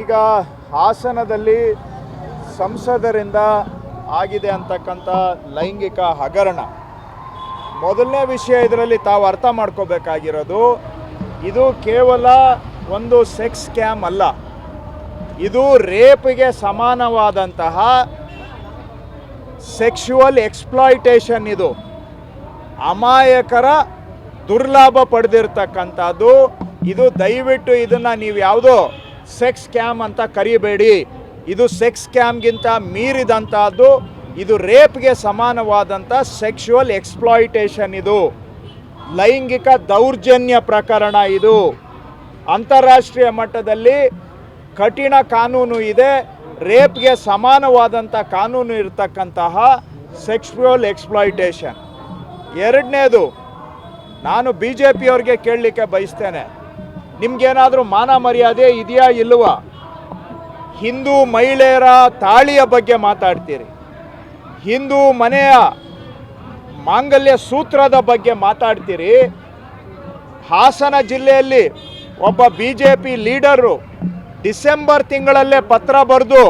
ಈಗ ಹಾಸನದಲ್ಲಿ ಸಂಸದರಿಂದ ಆಗಿದೆ ಅಂತಕ್ಕಂಥ ಲೈಂಗಿಕ ಹಗರಣ. ಮೊದಲನೇ ವಿಷಯ ಇದರಲ್ಲಿ ತಾವು ಅರ್ಥ ಮಾಡ್ಕೋಬೇಕಾಗಿರೋದು, ಇದು ಕೇವಲ ಒಂದು ಸೆಕ್ಸ್ ಸ್ಕ್ಯಾಮ್ ಅಲ್ಲ. ಇದು ರೇಪ್ಗೆ ಸಮಾನವಾದಂತಹ ಸೆಕ್ಷುವಲ್ ಎಕ್ಸ್ಪ್ಲಾಯ್ಟೇಷನ್ ಇದು. ಅಮಾಯಕರ ದುರ್ಲಾಭ ಪಡೆದಿರ್ತಕ್ಕಂಥದ್ದು. ಇದು ದಯವಿಟ್ಟು ಇದನ್ನು ನೀವು ಯಾವುದೋ ಸೆಕ್ಸ್ ಸ್ಕ್ಯಾಮ್ ಅಂತ ಕರಿಬೇಡಿ. ಇದು ಸೆಕ್ಸ್ ಸ್ಕ್ಯಾಮ್ಗಿಂತ ಮೀರಿದಂಥದ್ದು ಇದು ರೇಪ್ಗೆ ಸಮಾನವಾದಂಥ ಸೆಕ್ಷುವಲ್ ಎಕ್ಸ್ಪ್ಲಾಯ್ಟೇಷನ್ ಇದು. ಲೈಂಗಿಕ ದೌರ್ಜನ್ಯ ಪ್ರಕರಣ ಇದು. ಅಂತಾರಾಷ್ಟ್ರೀಯ ಮಟ್ಟದಲ್ಲಿ ಕಠಿಣ ಕಾನೂನು ಇದೆ. ರೇಪ್ಗೆ ಸಮಾನವಾದಂಥ ಕಾನೂನು ಇರತಕ್ಕಂತಹ ಸೆಕ್ಷುವಲ್ ಎಕ್ಸ್ಪ್ಲಾಯ್ಟೇಷನ್. ಎರಡನೇದು, ನಾನು ಬಿ ಜೆ ಪಿಯವ್ರಿಗೆ ಕೇಳಲಿಕ್ಕೆ ಬಯಸ್ತೇನೆ. ನಿಮ್ಗೇನಾದರೂ ಮಾನ ಮರ್ಯಾದೆ ಇದೆಯಾ ಇಲ್ಲವಾ? ಹಿಂದೂ ಮಹಿಳೆಯರ ತಾಳಿಯ ಬಗ್ಗೆ ಮಾತಾಡ್ತೀರಿ. ಹಿಂದೂ ಮನೆಯ ಮಾಂಗಲ್ಯ ಸೂತ್ರದ ಬಗ್ಗೆ ಮಾತಾಡ್ತೀರಿ. ಹಾಸನ ಜಿಲ್ಲೆಯಲ್ಲಿ ಒಬ್ಬ B J P leader December ತಿಂಗಳಲ್ಲೇ ಪತ್ರ ಬರೆದು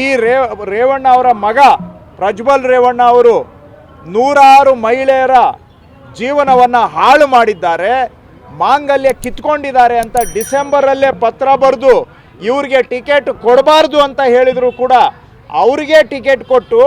ಈ ರೇ, ರೇವಣ್ಣ ಅವರ ಮಗ ಪ್ರಜ್ವಲ್ ರೇವಣ್ಣ ಅವರು ನೂರಾರು ಮಹಿಳೆಯರ ಜೀವನವನ್ನು ಹಾಳು ಮಾಡಿದ್ದಾರೆ. ಮಾಂಗಲ್ಯ ಕಿತ್ಕೊಂಡಿದ್ದಾರೆ ಅಂತ ಡಿಸೆಂಬರಲ್ಲೇ ಪತ್ರ ಬರೆದು ಇವ್ರಿಗೆ ಟಿಕೆಟ್ ಕೊಡಬಾರ್ದು ಅಂತ ಹೇಳಿದರೂ ಕೂಡ ಅವ್ರಿಗೆ ಟಿಕೆಟ್ ಕೊಟ್ಟು